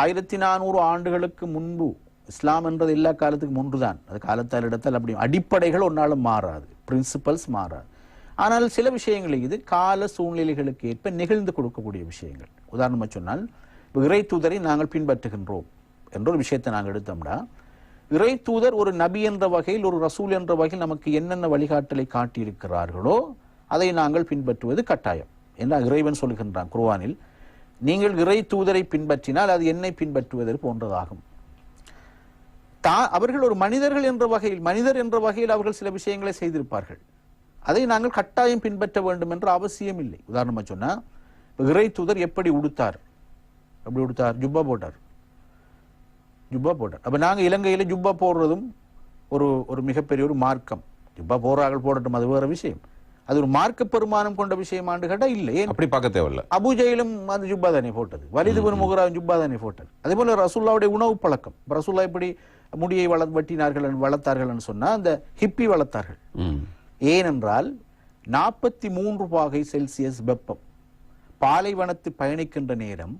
ஆயிரத்தி நானூறு ஆண்டுகளுக்கு முன்பு இஸ்லாம் என்றது எல்லா காலத்துக்கும் முன்புதான் அது காலத்தால் இடத்தால் அப்படி அடிப்படைகள் ஒன்றாலும் மாறாது. பிரின்சிபல்ஸ் மாறாது. ஆனால் சில விஷயங்கள் இது கால சூழ்நிலைகளுக்கு ஏற்ப நிகழ்ந்து கொடுக்கக்கூடிய விஷயங்கள். உதாரணமாக சொன்னால் இறை தூதரை நாங்கள் பின்பற்றுகின்றோம் என்ற ஒரு விஷயத்தை நாங்கள் எடுத்தோம்னா இறை தூதர் ஒரு நபி என்ற வகையில் ஒரு ரசூல் என்ற வகையில் நமக்கு என்னென்ன வழிகாட்டலை காட்டியிருக்கிறார்களோ அதை நாங்கள் பின்பற்றுவது கட்டாயம். என்ன இறைவன் சொல்கின்றான் குர்வானில் நீங்கள் இறை தூதரை பின்பற்றினால் அது என்னை பின்பற்றுவதற்கு போன்றதாகும். தா அவர்கள் ஒரு மனிதர்கள் என்ற வகையில் மனிதர் என்ற வகையில் அவர்கள் சில விஷயங்களை செய்திருப்பார்கள். அதை நாங்கள் கட்டாயம் பின்பற்ற வேண்டும் என்ற அவசியம் இல்லை. உதாரணமாக சொன்னால் இறை தூதர் எப்படி உடுத்தார்? எப்படி உடுத்தார்? ஜுப்பா போட்டார். ஜுப்பா போட்டார். அப்போ நாங்கள் இலங்கையில் ஜுப்பா போடுறதும் ஒரு ஒரு மிகப்பெரிய ஒரு மார்க்கம். ஜுப்பா போடுறார்கள் போடட்டும் அது வேற விஷயம். அது ஒரு மார்க்க பெருமானம் கொண்ட விஷயமாண்டு கேட்டா இல்லை. அப்படி பார்க்க தேவையில்ல. அபுஜெயிலும் அது ஜுப்பா தானே போட்டது. வலிது பின் முகரா ஜுப்பா தானே போட்டது. அதே போல ரசூல்லாவுடைய உணவு பழக்கம். ரசூல்லா எப்படி முடியை வள வெட்டினார்கள் வளர்த்தார்கள் சொன்னா அந்த ஹிப்பி வளர்த்தார்கள். ஏனென்றால் நாற்பத்தி மூன்று பாகை செல்சியஸ் வெப்பம். பாலைவனத்தில் பயணிக்கின்ற நேரம்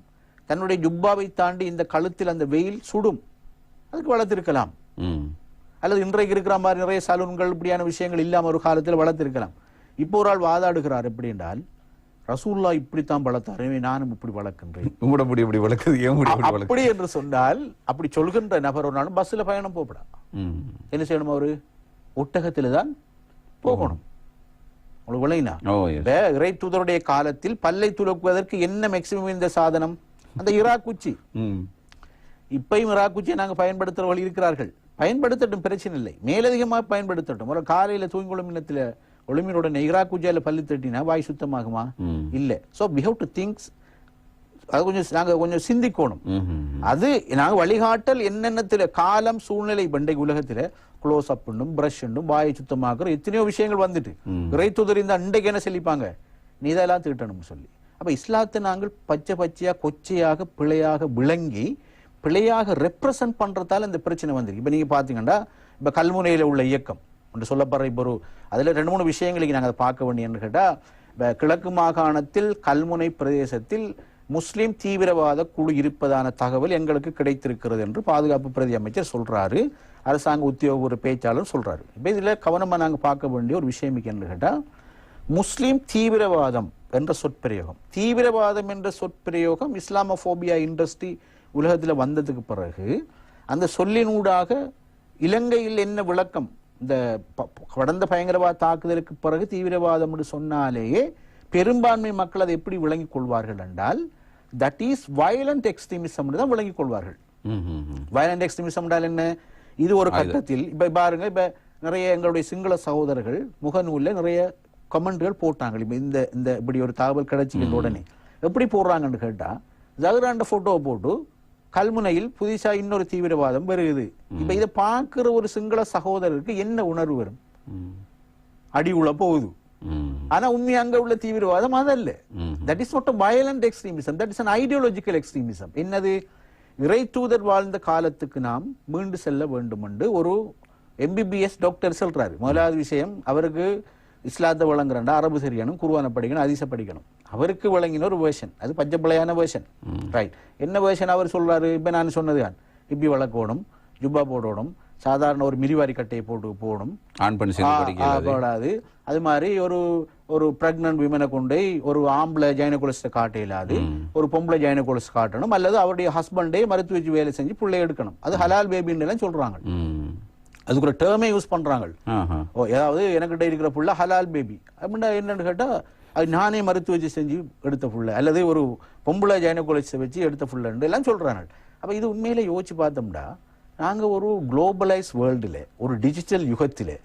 தன்னுடைய ஜுப்பாவை தாண்டி இந்த கழுத்தில் அந்த வெயில் சுடும். அதுக்கு வளர்த்திருக்கலாம். அல்லது இன்றைக்கு இருக்கிற மாதிரி நிறைய சலூன்கள் இப்படியான விஷயங்கள் இல்லாம ஒரு காலத்தில் வளர்த்திருக்கலாம். இப்போ ஒரு ஆள் வாதாடுகிறார் எப்படி என்றால் ரசூல்லா இப்படித்தான் வளர்த்தார். நானும் இப்படி வளர்க்கின்றேன். உங்களோட முடி இப்படி வளர்க்குது? ஏன் அப்படி என்று சொன்னால் அப்படி சொல்கின்ற நபர் ஒரு நாளும் பஸ்ல பயணம் போகப்படா. என்ன செய்யணும் அவரு? ஒட்டகத்துல தான் போகணும். உங்களுக்கு விளையினா இறை தூதருடைய காலத்தில் பல்லை துலக்குவதற்கு என்ன மேக்சிமம் இந்த சாதனம்? அந்த இராக் குச்சி ம். இப்பயும் இராக் குச்சியை நாங்க பயன்படுத்துறவர்கள் இருக்கிறார்கள். பயன்படுத்தட்டும் பிரச்சனை இல்லை. மேலதிகமா பயன்படுத்தட்டும். ஒரு காலையில தூங்கி ஒளிமினத்துல ஒளிமினுடனே இராக் குச்சியால பல்லு தட்டினா வாய் சுத்தமாகுமா. இல்ல. So we have to things அது கொஞ்சம் நாங்க கொஞ்சம் சிந்திக்கணும். அது நாங்க வழிகாட்டல் என்னென்னத்துல காலம் சூழ்நிலை பண்டை உலகத்துல க்ளோஸ் அப் பிரஷ் வாயை சுத்தமாக்குற எத்தனையோ விஷயங்கள் வந்துட்டு. இறைத்துதர் இந்த அண்டைக்கு என்ன சொல்லிப்பாங்க? நீ இதெல்லாம் தீட்டணும் சொல்லி. அப்ப இஸ்லாத்தை நாங்கள் பச்சை பச்சையா கொச்சையாக பிழையாக விளங்கி பிழையாக ரெப்ரசன்ட் பண்றதால இந்த பிரச்சனை வந்திருக்கு. இப்ப நீங்க பாத்தீங்கன்னா இப்ப கல்முனையில உள்ள இயக்கம். என்று சொல்லப்படுற இப்போ ஒரு அதில் ரெண்டு மூணு விஷயங்களுக்கு நாங்கள் அதை பார்க்க வேண்டியன்னு கேட்டால் இப்போ கிழக்கு மாகாணத்தில் கல்முனை பிரதேசத்தில் முஸ்லீம் தீவிரவாத குழு இருப்பதான தகவல் எங்களுக்கு கிடைத்திருக்கிறது என்று பாதுகாப்பு பிரதி அமைச்சர் சொல்கிறாரு அரசாங்க உத்தியோக ஒரு பேச்சாளர் சொல்கிறாரு இப்போ இதில் கவனமாக நாங்கள் பார்க்க வேண்டிய ஒரு விஷயம் என்ன கேட்டால் முஸ்லீம் தீவிரவாதம் என்ற சொற்பிரயோகம். தீவிரவாதம் என்ற சொற்பிரயோகம் இஸ்லாமஃபோபியா இண்டஸ்ட்ரி உலகத்தில் வந்ததுக்கு பிறகு அந்த சொல்லினூடாக இலங்கையில் என்ன விளக்கம் இந்த கடந்த பயங்கரவாத தாக்குதலுக்கு பிறகு தீவிரவாதம் என்று சொன்னாலேயே பெரும்பான்மை மக்கள் அதை எப்படி விளங்கிக் கொள்வார்கள் என்றால் தட் இஸ் வயலண்ட் எக்ஸ்ட்ரீமிசம் தான் விளங்கிக் கொள்வார்கள். வயலண்ட் எக்ஸ்ட்ரீமிசம் என்றால் என்ன? இது ஒரு கட்டத்தில் இப்ப பாருங்க இப்ப நிறைய எங்களுடைய சிங்கள சகோதரர்கள் முகநூல்ல நிறைய கமெண்ட்கள் போட்டாங்க. இந்த இந்த இப்படி ஒரு தகவல் கிடைச்சிக்கின்ற உடனே. எப்படி போடுறாங்கன்னு கேட்டா ஜஹராண்ட போட்டோவை போட்டு கல்முனையில் புதுசா இன்னொரு தீவிரவாதம் வருகுது இப்ப இதை பார்க்கிற ஒரு சிங்கள சகோதரருக்கு என்ன உணர்வு வரும். அடி உள்ள போகுது. ஆனா உண்மை அங்க உள்ள தீவிரவாதம் அதல்ல. That is not violent extremism that is an ideological extremism என்னது? இறை தூதர் வாழ்ந்த காலத்துக்கு நாம் மீண்டு செல்ல வேண்டும் என்று ஒரு எம்பிபிஎஸ் டாக்டர் சொல்றாரு. முதலாவது விஷயம் அவருக்கு இஸ்லாத்தை வழங்குறா அரபு தெரியணும் குருவான படிக்கணும் அதிச படிக்கணும். அவருக்கு வழங்கின ஒரு வேர்ஷன் அது பச்சைப்பிள்ளையான வேர்ஷன் ரைட் என்ன வேர்ஷன் அவர் சொல்றாரு? இப்ப நான் சொன்னதுதான் இப்படி வளர்க்கணும் ஜுப்பா போடணும் சாதாரண ஒரு மிரிவாரி கட்டையை போட்டு போகணும் ஆண் பெண். கூடாது அது மாதிரி ஒரு ஒரு பிரெக்னன்ட் விமனை கொண்டு ஒரு ஆம்பளை ஜைனகுலஸ்ட காட்ட இயலாது ஒரு பொம்பளை ஜைனகுலஸ் காட்டணும் அல்லது அவருடைய ஹஸ்பண்டே மருத்துவ வச்சு வேலை செஞ்சு பிள்ளை எடுக்கணும். அது ஹலால் பேபின்னு எல்லாம் சொல்றாங்க. அதுக்கு ஒரு டேர்மே யூஸ் பண்றாங்க. ஓ ஏதாவது எனக்கிட்ட இருக்கிற புள்ள ஹலால் பேபி அப்படின்னா என்னன்னு கேட்டா அது நானே மருத்துவ வச்சு செஞ்சு எடுத்த புள்ள. அல்லது ஒரு பொம்பளை ஜைனகுலஸை வச்சு எடுத்த புள்ளன்னு எல்லாம் சொல்றாங்க அப்ப இது உண்மையில யோசிச்சு பார்த்தோம்னா நாங்க ஒரு குளோபலைஸ் வேர்ல்டுல ஒரு டிஜிட்டல் யுகத்திலே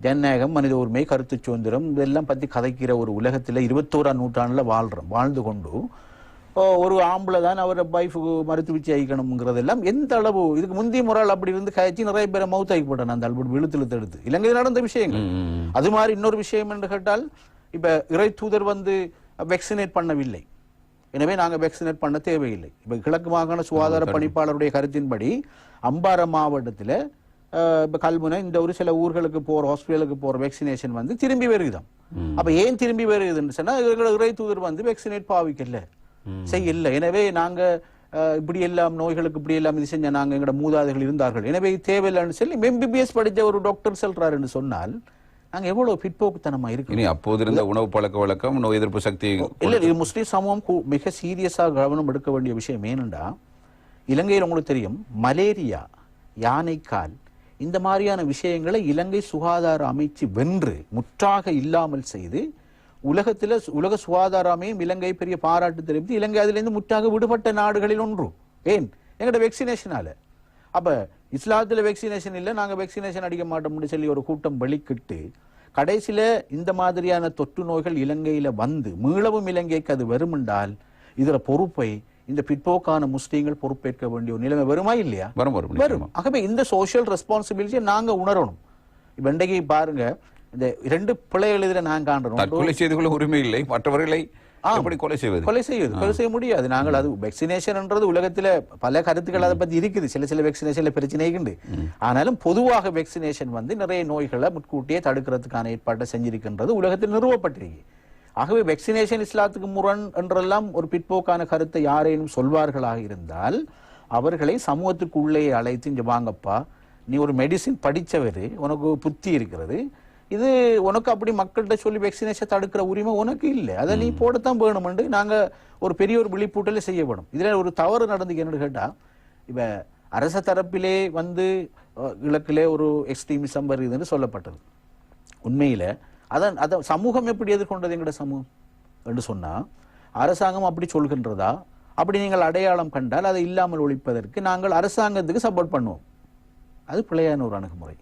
ஜனநாயகம் மனித உரிமை கருத்து சுதந்திரம் இதெல்லாம் பத்தி கதைக்கிற ஒரு உலகத்துல இருபத்தோராம் நூற்றாண்டுல வாழ்றோம் வாழ்ந்து கொண்டு ஒரு ஆம்பளை தான் அவரை வைஃபுக்கு மருத்துவச்சி ஆகிக்கணுங்கிறதெல்லாம் எந்த அளவு? இதுக்கு முந்தைய முறால் அப்படி இருந்து கழிச்சு நிறைய பேரை மவுத் ஆகி போட்டான் அந்த அல்பட் இழுத்து எடுத்து. இலங்கையில் நடந்த விஷயங்கள். அது மாதிரி இன்னொரு விஷயம் என்று கேட்டால் இப்ப இறை தூதர் வந்து வெக்சினேட் பண்ணவில்லை. எனவே நாங்க வெக்சினேட் பண்ண தேவையில்லை. இப்ப கிழக்கு மாகாண சுகாதார பணிப்பாளருடைய கருத்தின்படி அம்பாறை மாவட்டத்துல இப்ப கல்முனை இந்த ஒரு சில ஊர்களுக்கு போற ஹாஸ்பிட்டலுக்கு போற வெக்சினேஷன் வந்து திரும்பி வருகுதாம். அப்ப ஏன் திரும்பி வருகுதுன்னு சொன்னா இவர்கள் இறை தூதர் வந்து வெக்சினேட் பாவிக்கல. செய்யல எனவே நாங்க இப்படி எல்லாம் நோய்களுக்கு இப்படி எல்லாம் இது செஞ்ச நாங்க எங்கட மூதாதைகள் இருந்தார்கள். எனவே தேவையில்லைன்னு சொல்லி எம்பிபிஎஸ் படிச்ச ஒரு டாக்டர் சொல்றாருன்னு சொன்னால் நாங்க எவ்வளவு பிற்போக்குத்தனமா இருக்கு இனி அப்போது இருந்த உணவு பழக்க வழக்கம் நோய் எதிர்ப்பு சக்தி இல்ல இது முஸ்லிம் சமூகம் மிக சீரியஸா கவனம் எடுக்க வேண்டிய விஷயம் ஏனென்றா இலங்கையில் உங்களுக்கு தெரியும் மலேரியா யானைக்கால் இந்த மாதிரியான விஷயங்களை இலங்கை சுகாதார அமைச்சு வென்று முற்றாக இல்லாமல் செய்து உலகத்துல உலக சுகாதார அமையும் இலங்கை பெரிய பாராட்டு தெரிவித்து இலங்கை அதிலிருந்து முற்றாக விடுபட்ட நாடுகளில் ஒன்று. ஏன்? எங்கட வெக்சினேஷனால அப்ப இஸ்லாத்துல வெக்சினேஷன் இல்ல நாங்க வெக்சினேஷன் அடிக்க மாட்டோம்னு சொல்லி ஒரு கூட்டம் வெளிக்கிட்டு கடைசியில இந்த மாதிரியான தொற்று நோய்கள் இலங்கையில வந்து மீளவும் இலங்கைக்கு அது வருமென்றால் இதுல பொறுப்பை இந்த பிற்போக்கான முஸ்லீம்கள் பொறுப்பேற்க வேண்டிய ஒரு நிலைமை வருமா இல்லையா? வரும் வரும் வரும். ஆகவே இந்த சோஷியல் ரெஸ்பான்சிபிலிட்டியை நாங்க உணரணும். இப்ப இன்றைக்கு பாருங்க. இந்த இரண்டு பிள்ளைகள் இதுல நான் காண்றோம். தற்கொலை செய்து கொள்ள உரிமை இல்லை மற்றவர்களை எப்படி கொலை செய்வது? கொலை செய்யுது கொலை செய்ய முடியாது. நாங்கள் அது வெக்சினேஷன்ன்றது உலகத்துல பல கருத்துக்கள் அதை பத்தி இருக்குது. சில சில வெக்சினேஷன்ல பிரச்சனை உண்டு ஆனாலும் பொதுவாக வெக்சினேஷன் வந்து நிறைய நோய்களை முன்கூட்டியே தடுக்கிறதுக்கான ஏற்பாட்டை செஞ்சிருக்கின்றது. உலகத்தில் நிறுவப்பட்டிருக்கு. ஆகவே வெக்சினேஷன் இஸ்லாத்துக்கு முரண் என்றெல்லாம் ஒரு பிற்போக்கான கருத்தை யாரேனும் சொல்வார்களாக இருந்தால் அவர்களை சமூகத்துக்கு உள்ளே அழைத்து இங்க வாங்கப்பா நீ ஒரு மெடிசின் படிச்சவரு உனக்கு புத்தி இருக்கிறது இது உனக்கு அப்படி மக்கள்கிட்ட சொல்லி வெக்சினேஷன் தடுக்கிற உரிமை உனக்கு இல்லை. அதை நீ போடத்தான் வேணும்னு நாங்க ஒரு பெரிய ஒரு விழிப்பூட்டலை செய்ய வேணும். இதுல ஒரு தவறு நடந்து என்னன்னு கேட்டா இப்ப அரச தரப்பிலே வந்து இலக்கிலே ஒரு எக்ஸ்ட்ரீமிசம் வருதுன்னு சொல்லப்பட்டது. உண்மையில அதான் அத சமூகம் எப்படி எதிர்கொண்டது எங்கட சமூகம்? என்று சொன்னா அரசாங்கம் அப்படி சொல்கின்றதா? அப்படி நீங்கள் அடையாளம் கண்டால் அதை இல்லாமல் ஒழிப்பதற்கு நாங்கள் அரசாங்கத்துக்கு சப்போர்ட் பண்ணுவோம். அது பிழையான ஒரு அணுகுமுறை.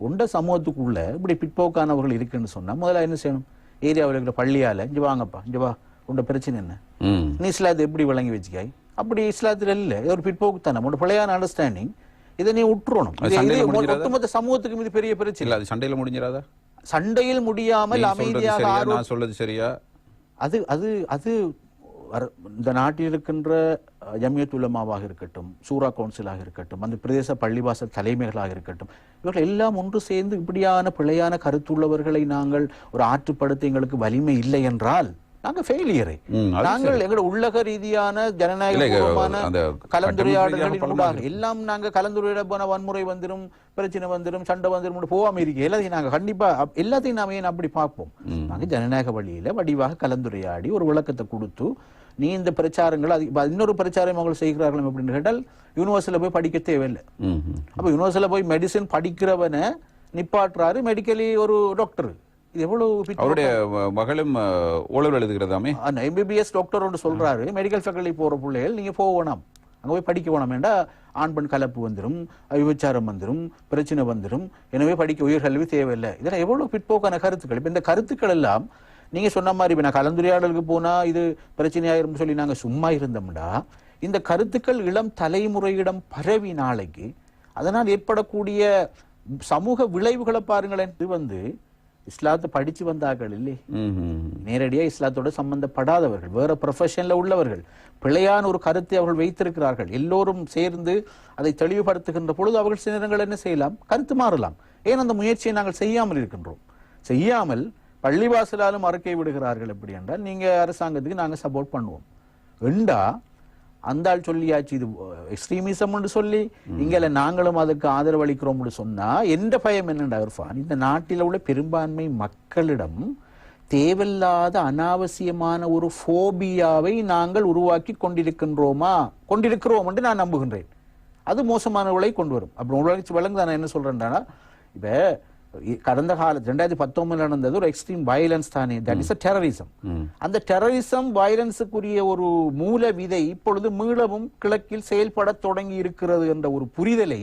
உண்ட சமூகத்துக்குள்ள இப்படி பிற்போக்கானவர்கள் இருக்குன்னு சொன்னா முதல்ல என்ன செய்யணும்? ஏரியாவில் இருக்கிற பள்ளியால இங்க வாங்கப்பா இங்க வா உண்ட பிரச்சனை என்ன? நீ இஸ்லாத்தை எப்படி விளங்கி வச்சுக்காய் அப்படி இஸ்லாத்துல இல்ல ஒரு பிற்போக்குத்தனம் ஒரு பிழையான அண்டர்ஸ்டாண்டிங் இதை நீ முடிஞ்சிடாதா? ஒட்டுமொத்த சமூகத்துக்கு இது பெரிய பிரச்சனை. இல்ல அது சண்டையில முடிஞ்சிடாதா? சண்டையில் முடியாமல் அமைதியாக சொல்றது சரியா? அது அது அது இந்த நாட்டில் இருக்கின்ற ஜமியத் உலமாவாக இருக்கட்டும் சூரா கவுன்சிலாக இருக்கட்டும் அந்த பிரதேச பள்ளிவாசல் தலைமைகளாக இருக்கட்டும் இவர்கள் எல்லாம் ஒன்று சேர்ந்து இப்படியான பிழையான கருத்துள்ளவர்களை நாங்கள் ஒரு ஆற்றுப்படுத்த எங்களுக்கு வலிமை இல்லை என்றால் நாங்க ஃபெயிலியரை நாங்கள் எங்களோட உள்ளக ரீதியான ஜனநாயகபூர்வமான அந்த கலந்துரையாடல்களின் எல்லாம் நாங்க கலந்துரையாட போன வன்முறை வந்துரும் பிரச்சனை வந்துரும் சண்டை வந்துரும் போகாம இருக்கு எல்லாத்தையும் நாங்க கண்டிப்பா எல்லாத்தையும் நாம ஏன் அப்படி பார்ப்போம்? நாங்க ஜனநாயக வழியில வடிவாக கலந்துரையாடி ஒரு விளக்கத்தை கொடுத்து நீ இந்த பிரச்சாரங்கள் அது இன்னொரு பிரச்சாரம் அவங்க செய்கிறார்கள் அப்படின்னு கேட்டால் யூனிவர்சிட்டியில போய் படிக்க தேவையில்லை. அப்ப யூனிவர்சிட்டியில போய் மெடிசின் படிக்கிறவனை நிப்பாட்டுறாரு மெடிக்கலி ஒரு டாக்டர் இது எவ்வளவு அவருடைய மகளும் அஹ், ஓலவர் எழுதுகிறதாமே? அந்த எம்பிபிஎஸ் டாக்டர் ஒன்று சொல்றாரு. மெடிக்கல் ஃபேக்கல்டி போற பிள்ளைகள் நீங்க போக வேணாம். அங்க போய் படிக்க வேணாம். வேண்டா ஆண் பெண் கலப்பு வந்துரும் விபச்சாரம் வந்துரும் பிரச்சனை வந்துரும். எனவே படிக்க உயர்கல்வி தேவையில்லை. இதெல்லாம் எவ்வளவு பிற்போக்கான கருத்துக்கள். இப்ப இந்த கருத்துக்கள் எல்லாம் நீங்க சொன்ன மாதிரி இப்ப நான் கலந்துரையாடலுக்கு போனா இது பிரச்சனையாயிரும் சொல்லி நாங்க சும்மா இருந்தோம்டா இந்த கருத்துக்கள் இளம் தலைமுறையிடம் பரவி நாளைக்கு அதனால் ஏற்படக்கூடிய சமூக விளைவுகளை பாருங்களேன். இது வந்து இஸ்லாத்தை படிச்சு வந்தார்கள் இல்லை. ம் ம். நேரடியா இஸ்லாத்தோட சம்பந்தப்படாதவர்கள் வேற ப்ரொஃபஷன்ல உள்ளவர்கள் பிழையான ஒரு கருத்தை அவர்கள் வைத்திருக்கிறார்கள். எல்லோரும் சேர்ந்து அதை தெளிவுபடுத்துகின்ற பொழுது அவர்கள் சில நேரங்கள் என்ன செய்யலாம்? கருத்து மாறலாம். ஏன் அந்த முயற்சியை நாங்கள் செய்யாமல் இருக்கின்றோம்? செய்யாமல் பள்ளிவாசலாலும் அறிக்கை விடுகிறார்கள் எப்படி என்றால் நீங்க அரசாங்கத்துக்கு நாங்க சப்போர்ட் பண்ணுவோம். என்றா அந்த ஆள் சொல்லியாச்சு இது எக்ஸ்ட்ரீமிசம் சொல்லி இங்கல நாங்களும் அதுக்கு ஆதரவு அளிக்கிறோம்னு சொன்னா எந்த பயம் என்னடா இர்ஃபான்? இந்த நாட்டில் உள்ள பெரும்பான்மை மக்களிடம் தேவையில்லாத அனாவசியமான ஒரு ஃபோபியாவை நாங்கள் உருவாக்கி கொண்டிருக்கின்றோமா? கொண்டிருக்கிறோம் என்று நான் நம்புகின்றேன். அது மோசமான விலை கொண்டு வரும். அப்படி உங்களுக்கு விளங்குதா நான் என்ன சொல்றேன்டா? இப்ப கடந்த காலத்து ரெண்டாயிரத்தி பத்தொன்பதுல நடந்தது ஒரு எக்ஸ்ட்ரீம் வயலன்ஸ் தானே தட் இஸ் அ டெரரிசம் அந்த டெரரிசம் வயலன்ஸுக்குரிய ஒரு மூல விதை இப்பொழுது மீளவும் கிழக்கில் செயல்பட தொடங்கி இருக்கிறது என்ற ஒரு புரிதலை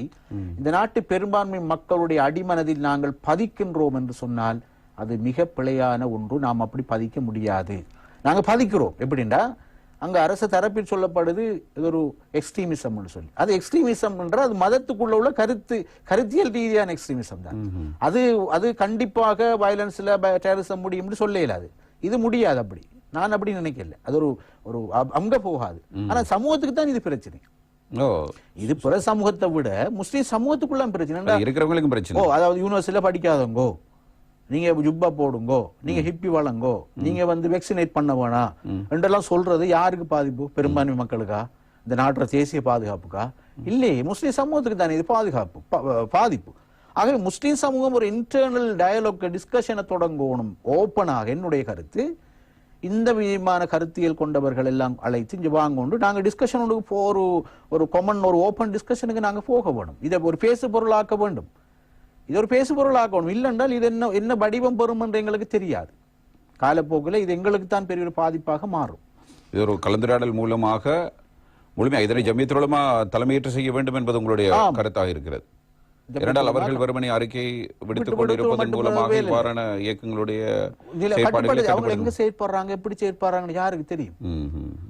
இந்த நாட்டு பெரும்பான்மை மக்களுடைய அடிமனதில் நாங்கள் பதிக்கின்றோம் என்று சொன்னால் அது மிக பிழையான ஒன்று நாம் அப்படி பதிக்க முடியாது நாங்க பதிக்கிறோம் எப்படின்னா அங்க அரசு தரப்பில் சொல்லப்படுது இது ஒரு எக்ஸ்ட்ரீமிசம் சொல்லி. அது எக்ஸ்ட்ரீமிசம் என்ற அது மதத்துக்குள்ள உள்ள கருத்து கருத்தியல் ரீதியான எக்ஸ்ட்ரீமிசம் தான். அது அது கண்டிப்பாக வயலன்ஸ்ல டெரரிசம் முடியும்னு சொல்ல இயலாது. இது முடியாது அப்படி. நான் அப்படி நினைக்கல. அது ஒரு ஒரு அங்க போகாது. ஆனா சமூகத்துக்கு தான் இது பிரச்சனை. ஓ. இது பிற சமூகத்தை விட முஸ்லீம் சமூகத்துக்குள்ள பிரச்சனை. இருக்கிறவங்களுக்கும் பிரச்சனை. ஓ அதாவது யூனிவர்சிட்டியில படிக்காதவங்கோ நீங்க ஜுப்பா போடுங்கோ நீங்க ஹிப்பி வளங்கோ நீங்க வந்து வெக்சினேட் பண்ண வேணாம் என்றெல்லாம் சொல்றது யாருக்கு பாதிப்பு? பெரும்பான்மை மக்களுக்கா? இந்த நாட்டுற தேசிய பாதுகாப்புக்கா? இல்லையே முஸ்லிம் சமூகத்துக்கு தானே இது பாதுகாப்பு பாதிப்பு. ஆகவே முஸ்லிம் சமூகம் ஒரு இன்டர்னல் டயலாக் டிஸ்கஷனை தொடங்கணும். ஓப்பனாக என்னுடைய கருத்து இந்த விதமான கருத்தியல் கொண்டவர்கள் எல்லாம் அழைத்து இங்க வாங்க கொண்டு நாங்க டிஸ்கஷன் ஒரு ஒரு கொமன் ஒரு ஓப்பன் டிஸ்கஷனுக்கு நாங்க போக வேணும். இதை ஒரு பேசு பொருளாக்க வேண்டும். இது ஒரு பேசு பொருளாக்கணும் இல்லைன்றால் இது என்ன என்ன வடிவம் பெறும் என்று எங்களுக்கு தெரியாது காலப்போக்கில் இது எங்களுக்கு தான் பெரிய ஒரு பாதிப்பாக மாறும் இது ஒரு கலந்துரையாடல் மூலமாக முழுமையாக இதனை ஜமியத்துலமா தலைமையேற்று செய்ய வேண்டும் என்பது உங்களுடைய கருத்தாக இருக்கிறது இரண்டால் அவர்கள் வெறுமனே அறிக்கை விடுத்துக் கொண்டிருப்பதன் மூலமாக. இவ்வாறான இயக்கங்களுடைய அவங்க எங்க செயற்படுறாங்க எப்படி செயற்படுறாங்கன்னு யாருக்கு தெரியும்.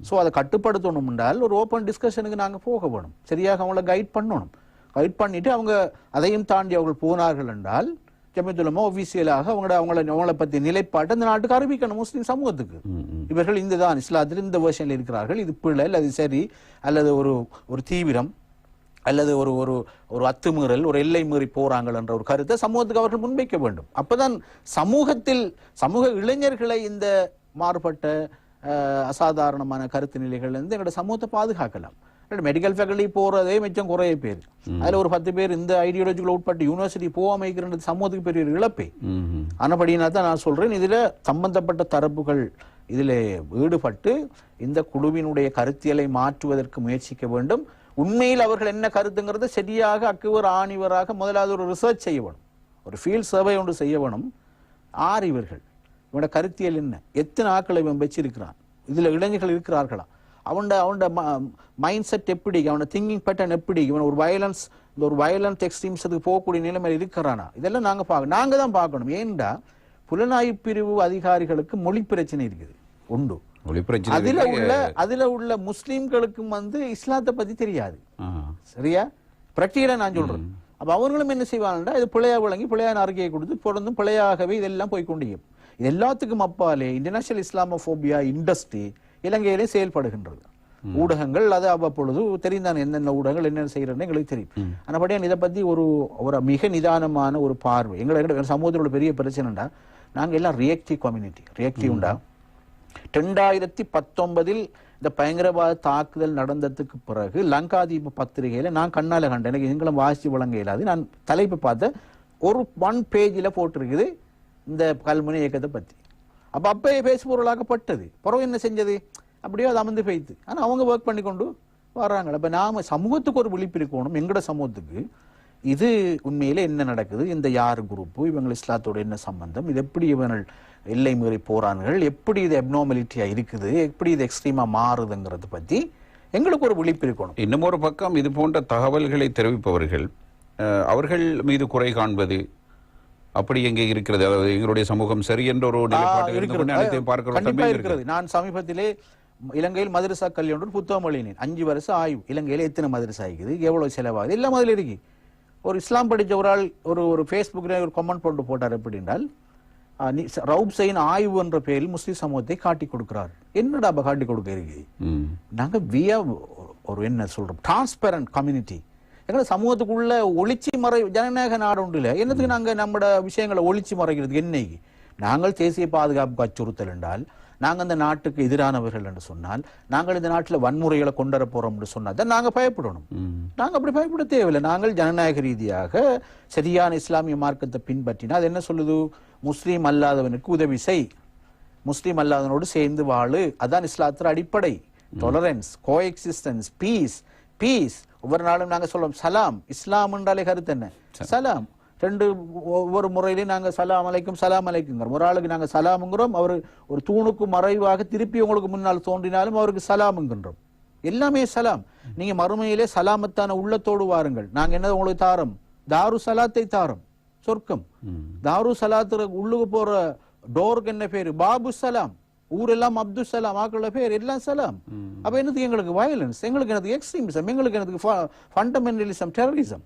சோ அதை கட்டுப்படுத்தணும் என்றால் ஒரு ஓப்பன் டிஸ்கஷனுக்கு நாங்க போக வேணும் சரியாக அவங்கள கைட் பண்ணணும் கைட் பண்ணிட்டு அவங்க அதையும் தாண்டி அவர்கள் போனார்கள் என்றால் ஜமித்துலமா ஒபிசியலாக அவங்கள அவங்கள அவங்கள பத்தி நிலைப்பாட்டை இந்த நாட்டுக்கு அறிவிக்கணும் முஸ்லிம் சமூகத்துக்கு. இவர்கள் இந்த தான் இஸ்லாத்தில் இந்த வேர்ஷனில் இருக்கிறார்கள். இது பிழை அல்லது சரி அல்லது ஒரு ஒரு தீவிரம் அல்லது ஒரு ஒரு ஒரு அத்துமீறல் ஒரு எல்லை மீறி போறாங்கள் என்ற ஒரு கருத்தை சமூகத்துக்கு அவர்கள் முன்வைக்க வேண்டும். அப்பதான் சமூகத்தில் சமூக இளைஞர்களை இந்த மாறுபட்ட அசாதாரணமான கருத்து நிலைகள் இருந்து எங்களோட சமூகத்தை பாதுகாக்கலாம். மெடிக்கல் ஃபேக்கல்டி போறதே மிச்சம் குறைய பேர். அதுல ஒரு பத்து பேர் இந்த ஐடியாலஜிக்குள்ள உட்பட்டு யூனிவர்சிட்டி போகாம இருக்கிறது சமூகத்துக்கு பெரிய ஒரு இழப்பே. ஆனபடினா தான் நான் சொல்றேன் இதுல சம்பந்தப்பட்ட தரப்புகள் இதில் ஈடுபட்டு இந்த குழுவினுடைய கருத்தியலை மாற்றுவதற்கு முயற்சிக்க வேண்டும். உண்மையில் அவர்கள் என்ன கருத்துங்கிறத சரியாக அக்குவர் ஆணிவராக முதலாவது ஒரு ரிசர்ச் செய்ய வேணும். ஒரு ஃபீல்ட் சர்வே ஒன்று செய்ய வேணும். ஆர் இவர்கள். இவனோட கருத்தியல் என்ன? எத்தனை ஆக்களை இவன் வச்சிருக்கிறான்? இதுல இளைஞர்கள் இருக்கிறார்களா? அவனோட அவனோட மைண்ட் செட் எப்படி அவனோட திங்கிங் பேட்டர்ன் எப்படி இவன் ஒரு வயலன்ஸ் இந்த ஒரு வயலன்ட் எக்ஸ்ட்ரீம்ஸுக்கு போகக்கூடிய நிலைமையில் இருக்கிறானா? இதெல்லாம் நாங்க பார்க்க நாங்க தான் பார்க்கணும். ஏன்டா? புலனாய்வு பிரிவு அதிகாரிகளுக்கு மொழி பிரச்சனை இருக்குது. உண்டு. மொழி பிரச்சனை அதுல. உள்ள அதுல உள்ள முஸ்லிம்களுக்கும் வந்து இஸ்லாத்தை பத்தி தெரியாது. சரியா? பிரக்டிகலா நான் சொல்றேன். அப்ப அவர்களும் என்ன செய்வாங்கன்னா இது பிழையா விளங்கி பிழையான அறிக்கையை கொடுத்து தொடர்ந்து பிழையாகவே இதெல்லாம் போய் இது எல்லாத்துக்கும் அப்பாலே இன்டர்நேஷனல் இஸ்லாமோபோபியா இண்டஸ்ட்ரி இலங்கையிலே செயல்படுகின்றது. ஊடகங்கள் அது அவ்வப்பொழுது தெரிந்தான் என்னென்ன ஊடகங்கள் என்னென்ன செய்யறதுன்னு எங்களுக்கு தெரியும். ஆனபடியா இதை பத்தி ஒரு ஒரு மிக நிதானமான ஒரு பார்வை. எங்களை எங்க சமூகத்தில் உள்ள பெரிய பிரச்சனைடா நாங்க எல்லாம் ரியாக்டிவ் கம்யூனிட்டி ரியாக்டிவ்டா ரெண்டாயிரத்தி பத்தொன்பதில் இந்த பயங்கரவாத தாக்குதல் நடந்ததுக்கு பிறகு லங்காதீப பத்திரிகையில நான் கண்ணால கண்டேன். எனக்கு எங்களும் வாசிச்சு வழங்க இயலாது. நான் தலைப்பு பார்த்தேன் ஒரு ஒன் பேஜில் போட்டிருக்குது இந்த கல்முனை இயக்கத்தை பத்தி. அப்போ அப்பயே பேசுபொருளாக்கப்பட்டது பிறகு என்ன செஞ்சது? அப்படியே அது அமர்ந்து பெய்து ஆனால் அவங்க ஒர்க் பண்ணி கொண்டு வர்றாங்க. அப்போ நாம சமூகத்துக்கு ஒரு விழிப்பு இருக்கணும். எங்கட சமூகத்துக்கு. இது உண்மையில் என்ன நடக்குது? இந்த யார் குரூப்பு இவங்க இஸ்லாத்தோட என்ன சம்பந்தம்? இது எப்படி இவங்கள் எல்லை மீறி போரான்கள் எப்படி இது அப்னாமலிட்டியாக இருக்குது? எப்படி இது எக்ஸ்ட்ரீமாக மாறுதுங்கிறத பற்றி எங்களுக்கு ஒரு விழிப்பு இருக்கணும். இன்னும் ஒரு பக்கம் இது போன்ற தகவல்களை தெரிவிப்பவர்கள் அவர்கள் மீது குறை காண்பது அப்படி எங்கே இருக்கிறது? அதாவது எங்களுடைய சமூகம் சரி என்ற ஒரு நிலைப்பாட்டில் இருந்து அனைத்தையும் இருக்கிறது. நான் சமீபத்திலே இலங்கையில் மதரசா கல்யாணம் ஒரு புத்தகம் எழுதினேன். அஞ்சு வருஷம் ஆய்வு. இலங்கையில எத்தனை மதரசா இருக்குது? எவ்வளவு செலவாகுது? எல்லாம் அதில் இருக்கு. ஒரு இஸ்லாம் படிச்ச ஒரு ஆள் ஒரு ஒரு ஃபேஸ்புக்கில் ஒரு கமெண்ட் போட்டு போட்டார் எப்படின்றால் ரவுப் செய்யின் ஆய்வு என்ற பெயரில் முஸ்லிம் சமூகத்தை காட்டி கொடுக்கிறார். என்னடா காட்டி கொடுக்க இருக்கு ம். நாங்க வியா ஒரு என்ன சொல்றோம்? டிரான்ஸ்பரண்ட் கம்யூனிட்டி எங்களை சமூகத்துக்குள்ள ஒளிச்சி மறை ஜனநாயக நாடு உண்டு இல்ல. என்னத்துக்கு நாங்க நம்மட விஷயங்களை ஒளிச்சி மறைக்கிறதுக்கு என்னைக்கு? நாங்கள் தேசிய பாதுகாப்புக்கு அச்சுறுத்தல் என்றால் நாங்க அந்த நாட்டுக்கு எதிரானவர்கள் என்று சொன்னால் நாங்கள் இந்த நாட்டுல வன்முறைகளை கொண்டு போறோம் என்று சொன்னால் தான் நாங்க பயப்படணும். ம். நாங்க அப்படி பயப்பட தேவையில்லை. நாங்கள் ஜனநாயக ரீதியாக சரியான இஸ்லாமிய மார்க்கத்தை பின்பற்றினா அது என்ன சொல்லுது? முஸ்லீம் அல்லாதவனுக்கு உதவி செய். முஸ்லீம் அல்லாதவனோடு சேர்ந்து வாழு. அதான் இஸ்லாத்திர அடிப்படை. Tolerance coexistence peace peace ஒவ்வொரு நாளும் நாங்க சொல்றோம் சலாம். இஸ்லாம் என்றாலே கருத்து என்ன? சலாம். ரெண்டு ஒவ்வொரு முறையிலையும் நாங்க சலாம் அலைக்கும் சலாம் அலைக்குங்கிறோம் ஒரு ஆளுக்கு நாங்க சலாமுங்கிறோம் அவர் ஒரு தூணுக்கு மறைவாக திருப்பி உங்களுக்கு முன்னால் தோன்றினாலும் அவருக்கு சலாமுங்கின்றோம் எல்லாமே சலாம். நீங்க மறுமையிலே சலாமத்தான உள்ளத்தோடு வாருங்கள் நாங்க என்ன உங்களுக்கு தாரோம்? தாரு சலாத்தை தாரோம் சொர்க்கம். தாரு சலாத்து உள்ளுக்கு போற டோருக்கு என்ன பேரு? பாபு சலாம் ஊரெல்லாம் அப்துல் சலாம் ஆக்கள பேர் எல்லாம் சலாம். அப்ப என்னதுக்கு எங்களுக்கு வயலன்ஸ் எங்களுக்கு எனக்கு எக்ஸ்ட்ரீமிசம் எங்களுக்கு எனக்கு ஃபண்டமெண்டலிசம் டெரரிசம்